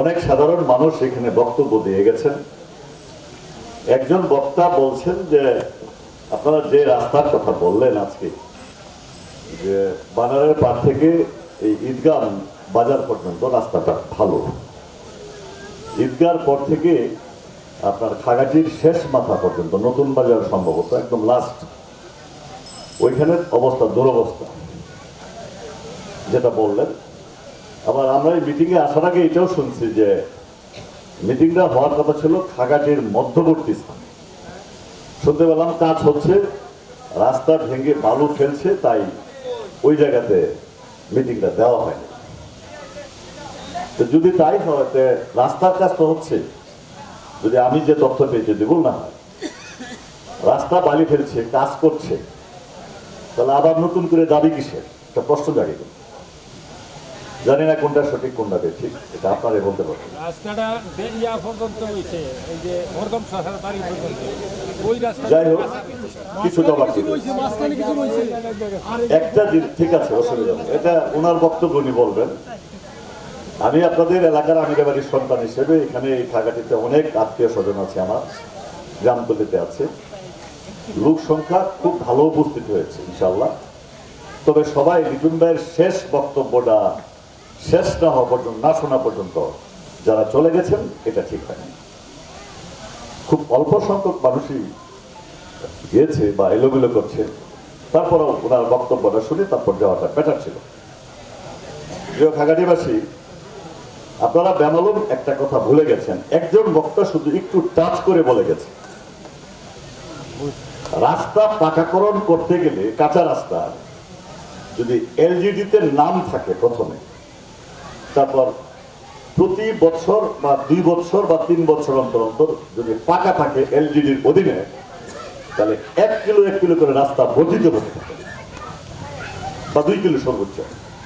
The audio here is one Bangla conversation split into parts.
অনেক সাধারণ মানুষ এখানে বক্তব্য দিয়ে গেছেন। একজন বক্তা বলছেন যে, আপনারা যে রাস্তার কথা বললেন আজকে, যে বানারের পার থেকে এই ঈদগাহ বাজার পর্যন্ত রাস্তাটা ভালো। ঈদগার পর থেকে আপনার খাগাটির শেষ মাথা পর্যন্ত নতুন বাজার সম্ভবত একদম লাস্ট ওইখানের অবস্থা দুরবস্থা। যেটা বললেন আবার আমরা এই মিটিংয়ে আসার আগে এটাও শুনছি যে মিটিংটা হওয়ার কথা ছিল খাগাটির মধ্যবর্তী স্থানে। শুনতে পেলাম কাজ হচ্ছে, রাস্তা ভেঙে বালু ফেলছে, তাই ওই জায়গাতে মিটিংটা দেওয়া হয়নি। তো যদি তাই হয় রাস্তার কাজ তো হচ্ছে যদি আমি যে তথ্য পেয়েছি, যদি না। রাস্তা বালি ফেলছে, কাজ করছে। তাহলে আবার নতুন করে দাবি কিসের? একটা প্রশ্ন জাগিয়ে জানি না কোনটা সঠিক কোনটা ঠিক এটা আপনারাই বলতে পারবেন। রাস্তাটা দেড়িয়া পর্যন্ত হয়েছে এই যে হরদম শাখার বাড়ি পর্যন্ত। ওই রাস্তা যাই হোক কিছুটা বাকি একটা জিনিস ঠিক আছে অসুবিধা এটা ওনার বক্তব্য উনি বলবেন। আমি আপনাদের এলাকার আমির বাড়ির সন্তান হিসেবে এখানে এই খাগাটিতে অনেক আত্মীয় স্বজন আছে আমার গ্রামতলিতে আছে। লোক সংখ্যা খুব ভালো উপস্থিত হয়েছে ইনশাল্লাহ তবে সবাই লিটুন ভাইয়ের শেষ বক্তব্যটা শেষ না হওয়া পর্যন্ত, না শোনা পর্যন্ত যারা চলে গেছেন, এটা ঠিক হয়নি। খুব অল্প সংখ্যক মানুষই গিয়েছে বা এলোমেলো করছে। তারপরেও ওনার বক্তব্যটা শুনে তারপর যাওয়াটা বেটার ছিল। প্রিয় খাগাটিবাসী আপনারা বেমালুম একটা কথা ভুলে গেছেন। একজন বক্তা শুধু একটু টাচ করে বলে গেছে। রাস্তা পাকাকরণ করতে গেলে কাঁচা রাস্তা, যদি এলজিডিতে নাম থাকে প্রথমে তারপর প্রতি বছর বা দুই বছর বা তিন বছর অন্তর অন্তর যদি পাকা থাকে এলজিডির অধীনে, তাহলে এক কিলো এক কিলো করে রাস্তা বর্ধিত হতে থাকে। বা দুই কিলো সর্বোচ্চ।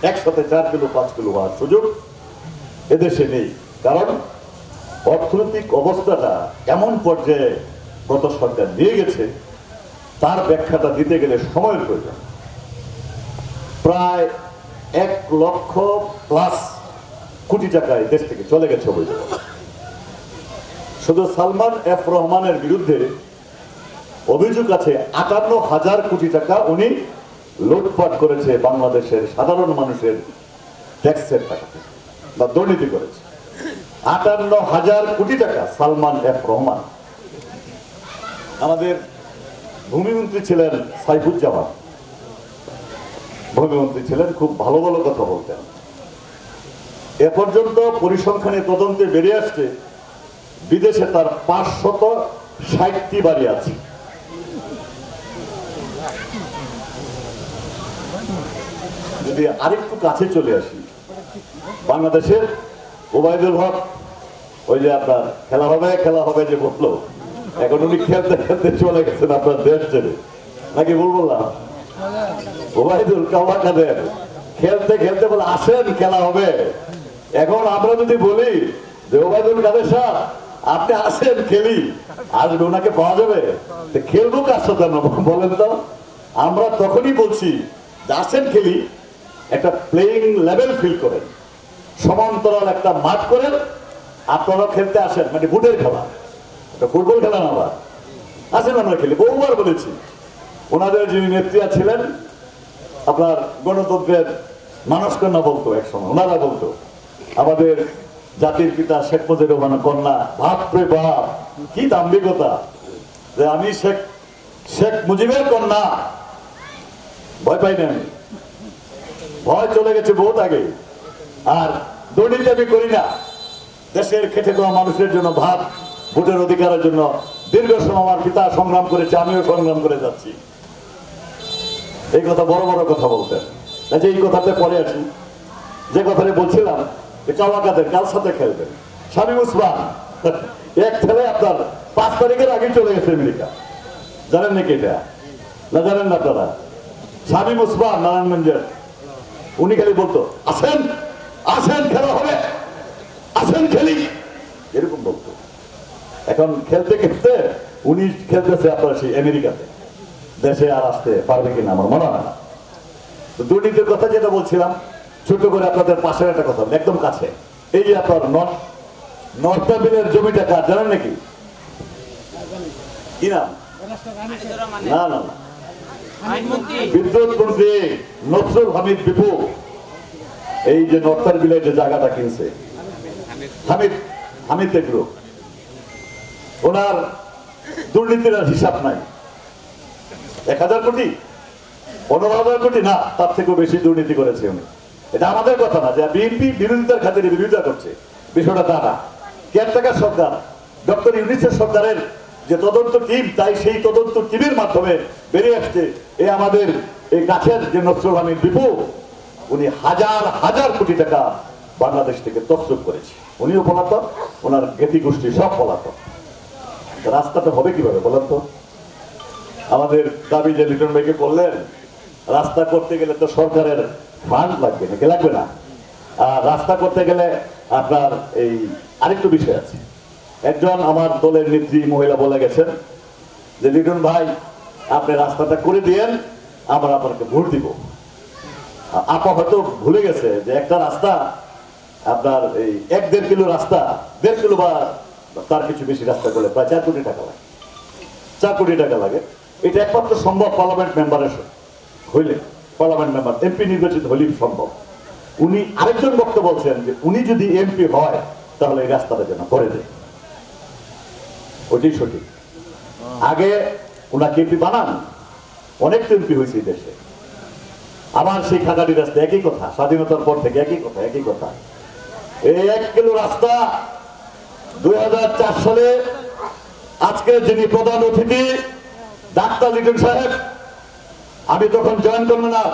একসাথে চার কিলো, পাঁচ কিলো হওয়ার সুযোগ এদেশে নেই। কারণ অর্থনৈতিক অবস্থাটা এমন পর্যায়ে গত সরকার নিয়ে গেছে, তার ব্যাখ্যাটা দিতে গেলে সময়ের প্রয়োজন। প্রায় এক লক্ষ প্লাস কোটি টাকা এই দেশ থেকে চলে গেছে অবৈধ। শুধু সালমান এফ রহমানের বিরুদ্ধে অভিযোগ আছে, আটান্ন হাজার কোটি টাকা উনি লুটপাট করেছে বাংলাদেশের সাধারণ মানুষের ট্যাক্সের টাকা বা দুর্নীতি করেছে। আটান্ন হাজার কোটি টাকা সালমান এফ রহমান। আমাদের ভূমিমন্ত্রী ছিলেন সাইফুজ্জামান। ভূমিমন্ত্রী ছিলেন, খুব ভালো ভালো কথা বলতেন। এ পর্যন্ত পরিসংখ্যানে তদন্তে বেরিয়ে আসছে, বিদেশে তার পাঁচশত ষাটটি বাড়ি আছে। যদি আরেকটু কাছে চলে আসি, বাংলাদেশের ওবায়দুল হক, ওই যে আপনার খেলা হবে খেলা হবে যে বলল, এখন উনি খেলতে খেলতে চলে গেছেন আপনার দেশ ছেড়ে। নাকি ভুল বললাম? ওবায়দুল কাওয়া কাদের? খেলতে খেলতে বলে আসেন, খেলা হবে। এখন আমরা যদি বলি যে ওবায়দুল কাদের সাহ আপনি আসেন খেলি আসবে ওনাকে পাওয়া যাবে? খেলব কার সাথে বলেন তো। আমরা তখনই বলছি যে আসেন খেলি, একটা প্লেইং লেভেল ফিল করেন। সমান্তরাল একটা মাঠ করেন। আপনারা খেলতে আসেন মানে বুটের খেলা। এটা ফুটবল খেলা না আবার? আসেন আমরা খেলি। বহুবার বলেছি। ওনাদের যিনি নেত্রীরা ছিলেন, আপনার গণতন্ত্রের মানুষ কন্যা বলতো এক সময় ওনারা বলতো আমাদের জাতির পিতা শেখ মুজিবুর রহমান কন্যা। রে বাপ, কি দাম্ভিকতা। যে আমি শেখ শেখ মুজিবের কন্যা। ভয় পাই না ভয় চলে গেছে বহুত আগে। আর দুর্নীতি আমি করি না। দেশের খেটে দেওয়া মানুষের জন্য ভাত, ভোটের অধিকারের জন্য দীর্ঘ সময় আমার পিতা সংগ্রাম করেছে, আমিও সংগ্রাম করে যাচ্ছি। এই কথা বড় বড় কথা বলতেন। কাজে এই কথাতে পরে আসি। যে কথাটা বলছিলাম যে কাওয়াকাদের কার সাথে খেলবেন স্বামী উসমান এক ছেলে আপনার পাঁচ তারিখের আগে চলে গেছে আমেরিকা। জানেন নাকি এটা? না জানেন না আপনারা? স্বামী উসমান নারায়ণগঞ্জের। উনি খালি বলতো, আসেন আসেন, খেলা হবে। আসেন, খেলি। এরকম বলতো। এখন খেলতে খেলতে উনি খেলতেছে আপনার সেই আমেরিকাতে। দেশে আর আসতে পারবে কিনা আমার মনে হয় না। দুর্নীতির কথা যেটা বলছিলাম ছোট করে আপনাদের পাশের একটা কথা একদম কাছে। এই যে আপনার নর্থ নর্থাবিলের জমিটা কার, জানেন নাকি? কি নাম? না না এই যে নর্থার বিলে যে জায়গাটা কিনছে। হামিদ হামিদ ওনার দুর্নীতির আর হিসাব নাই। এক হাজার কোটি? না, তার থেকেও বেশি দুর্নীতি করেছে উনি। এটা আমাদের কথা না, যে বিএনপি বিরোধিতার খাতিরে বিরোধিতা করছে। বিষয়টা তা না। কেয়ারটেকার সরকার, ডক্টর ইউনিসেফ সরকারের যে তদন্ত টিম, তাই সেই তদন্ত টিমের মাধ্যমে বেরিয়ে আসছে এ আমাদের এই কাছের যে নসরুল আমিন বিপু, উনি হাজার হাজার কোটি টাকা বাংলাদেশ থেকে তসরুপ করেছে। উনিও পলাতক, ওনার জ্ঞাতি গোষ্ঠী সব পলাতক। রাস্তাটা হবে কীভাবে বলেন তো? আমাদের দাবি যে লিটন ভাইকে করলেন রাস্তা করতে গেলে তো সরকারের ফান্ড লাগবে নাকি লাগবে না? আর রাস্তা করতে গেলে আপনার এই আরেকটু বিষয় আছে। একজন আমার দলের নেত্রী মহিলা বলে গেছেন যে, লিটন ভাই, আপনি রাস্তাটা করে দিয়েন, আমরা আপনাকে ভোট দিব। আপা হয়তো ভুলে গেছে যে, একটা রাস্তা, আপনার এই এক দেড় কিলো রাস্তা, দেড় কিলো বা তার কিছু বেশি রাস্তা করলে প্রায় চার কোটি টাকা লাগে। চার কোটি টাকা লাগে। এটা একমাত্র সম্ভব পার্লামেন্ট মেম্বারের হইলে পার্লামেন্ট মেম্বার এমপি নির্বাচিত হলেই সম্ভব। উনি আরেকজন বক্তব্য বলছেন যে, উনি যদি এমপি হয়, তাহলে এই রাস্তাটা যেন করে দেয়। ওটাই সঠিক। আগে ওনাকে এমপি বানান। অনেক এমপি হয়েছে এই দেশে। আবার সেই খাগাড়ি রাস্তা একই কথা, স্বাধীনতার পর থেকে একই কথা একই কথা। এই এক কিলো রাস্তা দুই হাজার চার সালে আজকে যিনি প্রধান অতিথি, ডাক্তার লিটন সাহেব আমি তখন জয়েন কনভেনার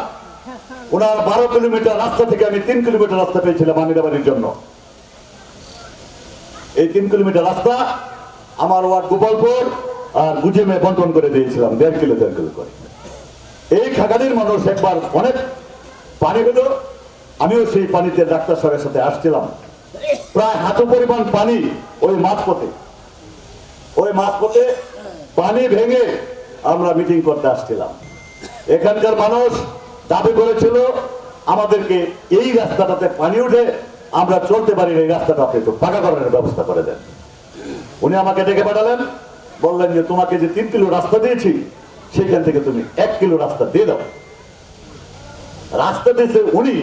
ওনার বারো কিলোমিটার রাস্তা থেকে আমি তিন কিলোমিটার রাস্তা পেয়েছিলাম আমিরাবাড়ির জন্য। এই তিন কিলোমিটার রাস্তা আমার ওয়ার্ড গোপালপুর আর গুজেমে বন্টন করে দিয়েছিলাম, দেড় কিলো দেড় কিলো করে। এই খাগাড়ির মানুষ একবার অনেক পানি হলো আমিও সেই পানিতে ডাক্তার সাহেবের সাথে আসছিলাম। প্রায় হাঁটু পরিমাণ পানি ওই মাঝপথে। ওই মাঝপথে পানি ভেঙে আমরা মিটিং করতে আসছিলাম। এখানকার মানুষ দাবি করেছিল আমাদেরকে এই রাস্তাটাতে পানি উঠে আমরা চলতে পারি এই রাস্তাটা আপনি একটু পাকা করার ব্যবস্থা করে দেন। উনি আমাকে ডেকে পাঠালেন, বললেন যে তোমাকে যে তিন কিলো রাস্তা দিয়েছি, সেখান থেকে তুমি এক কিলো রাস্তা দিয়ে দাও। রাস্তা দিয়েছে উনি,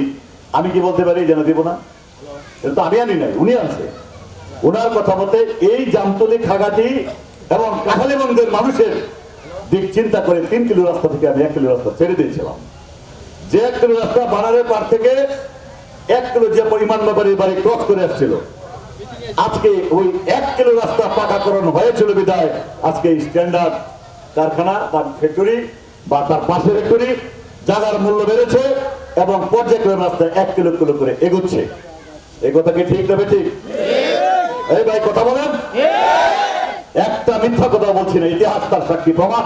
আমি কি বলতে পারি যেন দিব না? কিন্তু আমি আনি নাই, উনি আনছে। ওনার কথা মতে এই জামতলি খাগাটি এবং কাঠালিবন্দের মানুষের দিক চিন্তা করে তিন কিলো রাস্তা থেকে আমি এক কিলো রাস্তা ছেড়ে দিয়েছিলাম। যে এক কিলো রাস্তা বানারের পার থেকে এক কিলো যে পরিমাণ ব্যাপারীর বাড়ি ক্রস করে আসছিল আজকে ওই এক কিলো রাস্তা পাকাকরণ হয়েছিল বিদায় আজকে স্ট্যান্ডার্ড কারখানা বা ফ্যাক্টরি বা তার পাশে ফ্যাক্টরি জায়গার মূল্য বেড়েছে এবং পর্যায়ক্রমে রাস্তা এক কিলো কিলো করে এগোচ্ছে। এই কথা কি ঠিক তবে ঠিক। এই ভাই কথা বলেন? একটা মিথ্যা কথা বলছি না ইতিহাস তার সাক্ষী প্রমাণ।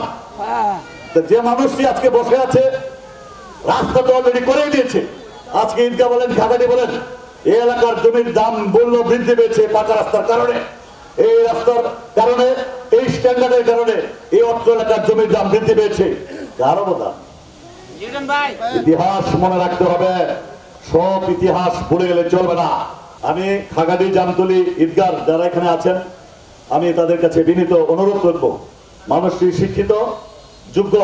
যে মানুষটি আজকে বসে আছে রাস্তা তো অলরেডি করে দিয়েছে। আজকে ঈদগা বলেন খাগাটি বলেন এই এলাকার জমির দাম মূল্য বৃদ্ধি পেয়েছে পাকা রাস্তার কারণে। এই রাস্তার কারণে এই স্ট্যান্ডার্ডের কারণে এই অত্র এলাকার জমির দাম বৃদ্ধি পেয়েছে। কার ভাই। ইতিহাস মনে রাখতে হবে। সব ইতিহাস ভুলে গেলে চলবে না। আমি খাগাড়ি জামতলি ঈদগার যারা এখানে আছেন আমি তাদের কাছে বিনীত অনুরোধ করব, মানুষটি শিক্ষিত, যোগ্য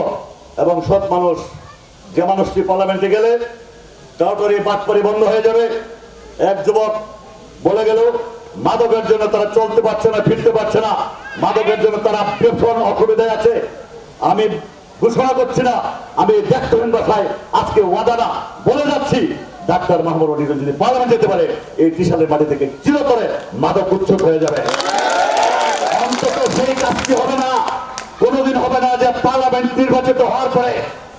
এবং সৎ মানুষ। যে মানুষটি পার্লামেন্টে গেলে টাউটরি বাটপারি বন্ধ হয়ে যাবে। এক যুবক বলে গেল, মাদকের জন্য তারা চলতে পারছে না, ফিরতে পারছে না। মাদকের জন্য তারা ভীষণ অসুবিধায় আছে। আমি ঘোষণা করছি না, আমি দেখতেন ভাষায় আজকে ওয়াদা না, বলে যাচ্ছি। ডাক্তার মাহমুদ যদি পার্লামেন্ট যেতে পারে, এই ত্রিশালের মাটি থেকে চিরতরে মাদক উচ্ছেদ হয়ে যাবে। অন্তত সেই কাজটি হবে না। কোনোদিন হবে না যে পার্লামেন্ট নির্বাচিত হওয়ার পরে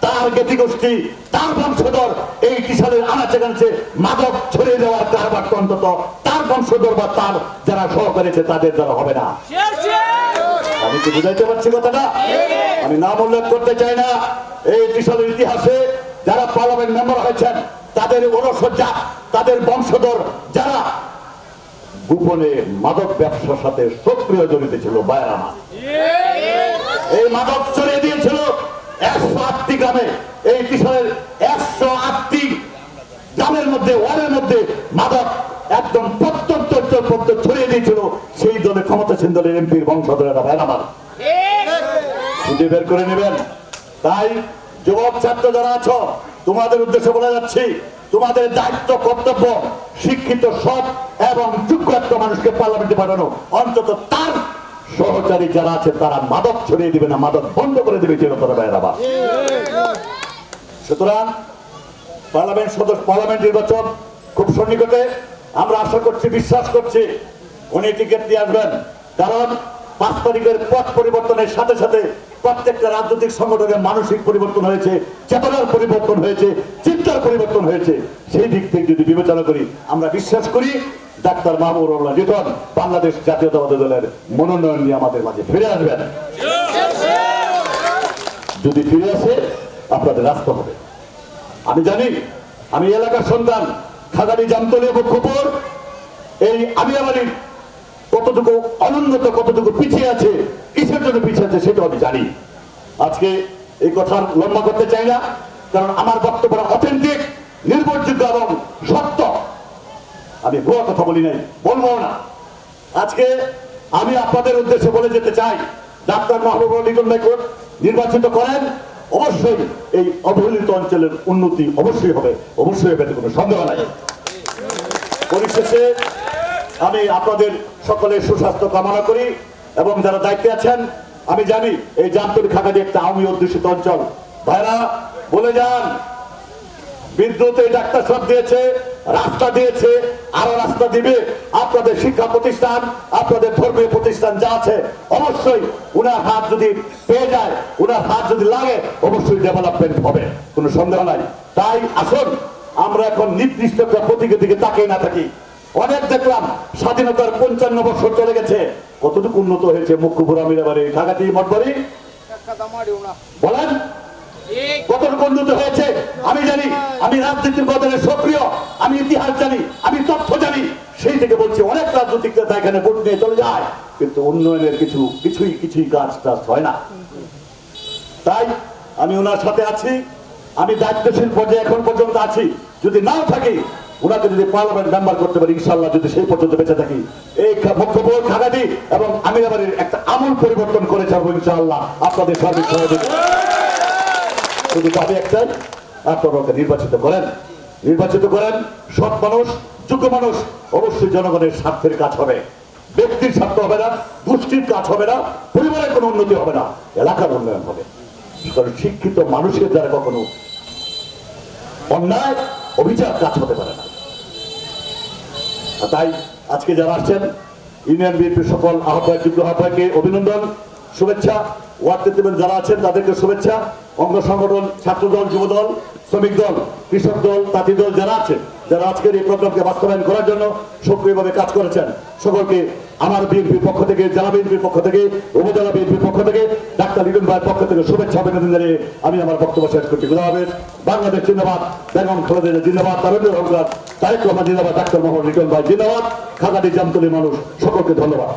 তার জ্ঞাতি গোষ্ঠী তার বংশধর, এই কিষানের আনাচে কানাচে মাদক ছড়িয়ে দেওয়ার কারবার অন্তত তার বংশধর বা তার যারা সহকারী আছে, তাদের দ্বারা হবে না। আমি কি বুঝাইতে পারছি কথাটা? আমি নাম উল্লেখ করতে চাই না। এই ত্রিশালের ইতিহাসে যারা পার্লামেন্ট মেম্বার হয়েছেন, তাদের অনুসজ্জা তাদের বংশধর গোপনে মাদক ব্যবসার সাথে সক্রিয় জড়িত ছিল বায়ার। আমার এই মাদক ছড়িয়ে দিয়েছিল একশো আটটি গ্রামে। এই কিশোরের একশো আটটি গ্রামের মধ্যে, ওয়ার্ডের মধ্যে মাদক একদম প্রত্যন্ত প্রত্যন্ত ছড়িয়ে দিয়েছিল। সেই দলে ক্ষমতাসীন দলের এমপির বংশধরেরা ভাই খুঁজে বের করে নেবেন। তাই যুবক ছাত্র যারা আছো, তোমাদের উদ্দেশ্যে বলে যাচ্ছি তোমাদের দায়িত্ব, কর্তব্য, শিক্ষিত, সৎ এবং যোগ্য একটা মানুষকে পার্লামেন্টে পাঠানো। অন্তত তার সহচারী যারা আছে, তারা মাদক ছড়িয়ে দিবে না, মাদক বন্ধ করে দিবে চিরতর সুতরাং পার্লামেন্ট সদস্য, পার্লামেন্ট নির্বাচন খুব সন্নিকটে। আমরা আশা করছি, বিশ্বাস করছি, উনি টিকিট দিয়ে আসবেন। কারণ পাঁচ তারিখের পথ পরিবর্তনের সাথে সাথে প্রত্যেকটা রাজনৈতিক সংগঠনের মানসিক পরিবর্তন হয়েছে, চেতনার পরিবর্তন হয়েছে, চিন্তার পরিবর্তন হয়েছে। সেই দিক থেকে যদি বিবেচনা করি, আমরা বিশ্বাস করি ডাক্তার মাহবুব রহমান জিতন বাংলাদেশ জাতীয়তাবাদী দলের মনোনয়ন নিয়ে আমাদের মাঝে ফিরে আসবেন। যদি ফিরে আসে, আপনাদের রাস্তা হবে। আমি জানি, আমি এলাকার সন্তান খাগাড়ি জামতলী এবং খবর এই আমি আমার কতটুকু অনুন্নত কতটুকু পিছিয়ে আছে, কিসের জন্য পিছিয়ে আছে সেটা আমি জানি। আজকে এই কথা লম্বা করতে চাই না, কারণ আমার বক্তব্য অথেন্টিক নির্ভরযোগ্য এবং সত্য। আমি ভুয়া কথা বলি নাই, বলব না। আজকে আমি আপনাদের উদ্দেশ্যে বলে যেতে চাই, ডাক্তার মাহবুবুর ভাইকে নির্বাচিত করেন, অবশ্যই এই অবহেলিত অঞ্চলের উন্নতি অবশ্যই হবে অবশ্যই হবে কোনো সন্দেহ নাই। পরিশেষে আমি আপনাদের সকলের সুস্বাস্থ্য কামনা করি এবং যারা দায়িত্বে আছেন, আমি জানি এই জামতলি খাগাদি একটা আওয়ামী অধ্যুষিত অঞ্চল। ভাইরা, বলে যান বিদ্যুৎ ডাক্তার সব দিয়েছে, রাস্তা দিয়েছে, আরও রাস্তা দিবে। আপনাদের শিক্ষা প্রতিষ্ঠান, আপনাদের ধর্মীয় প্রতিষ্ঠান যা আছে, অবশ্যই উনার হাত যদি পেয়ে যায়, উনার হাত যদি লাগে, অবশ্যই ডেভেলপমেন্ট হবে, কোনো সন্দেহ নাই। তাই আসুন, আমরা এখন নির্দিষ্ট একটা প্রতীকের দিকে তাকিয়ে না থাকি। অনেক দেখলাম, স্বাধীনতার পঞ্চান্ন বছর চলে গেছে। কতটুকু উন্নত হয়েছে মুখ্যপুর ঢাকাতি মঠবাড়ি? বলেন আমি জানি, আমি সেই থেকে বলছি, অনেক এখানে নিয়ে চলে যায়, কিন্তু কিছু, কিছুই কিছুই কাজ টাজ হয় না। তাই আমি ওনার সাথে আছি, আমি দায়িত্বশীল পর্যায়ে এখন পর্যন্ত আছি। যদি নাও থাকি ওনাকে যদি পার্লামেন্ট মেম্বার করতে পারি ইনশাল্লাহ যদি সেই পর্যন্ত বেঁচে থাকি। এই মুখ্যপুর খাগাদি এবং আমিরাবাড়ির একটা আমূল পরিবর্তন করে ছাড়বো ইনশাআল্লাহ আপনাদের সার্বিক সহযোগিতা। শুধু একটাই, আপনারা নির্বাচিত করেন। নির্বাচিত করেন, সৎ মানুষ, যোগ্য মানুষ, অবশ্যই জনগণের স্বার্থের কাজ হবে। ব্যক্তির স্বার্থ হবে না, গোষ্ঠীর কাজ হবে না, পরিবারের কোনো উন্নতি হবে না, এলাকার উন্নয়ন হবে। শিক্ষিত মানুষের দ্বারা কখনো অন্যায় অভিচার কাজ হতে পারে না। তাই আজকে যারা আসছেন, ইউনিয়ন বিএনপির সকল আহ্বায়ক, যুগ্ম আহ্বায়ককে অভিনন্দন, শুভেচ্ছা, ওয়ার্ড নেতৃবৃন্দ যারা আছেন, তাদেরকে শুভেচ্ছা। অঙ্গ সংগঠন, ছাত্র দল, যুব দল, শ্রমিক দল, কৃষক দল, তাঁতি দল যারা আছেন, যারা আজকের এই প্রোগ্রামকে বাস্তবায়ন করার জন্য সক্রিয়ভাবে কাজ করেছেন, সকলকে আমার বিএনপির পক্ষ থেকে, জেলা বিএনপির পক্ষ থেকে, উপজেলা বিএনপির পক্ষ থেকে, ডাক্তার লিটন ভাইয়ের পক্ষ থেকে শুভেচ্ছা অভিনন্দন জানিয়ে আমি আমার বক্তব্য শেষ করছি। খুদা হবে বাংলাদেশ জিন্দাবাদ। বেগম খালেদা জিন্দাবাদ। তারেন্দ্র হকদার তারেক রহমান জিন্দাবাদ। ডাক্তার মোহাম্মদ লিটন ভাই, জিন্দাবাদ। খাগাদি জামতলি মানুষ, সকলকে ধন্যবাদ।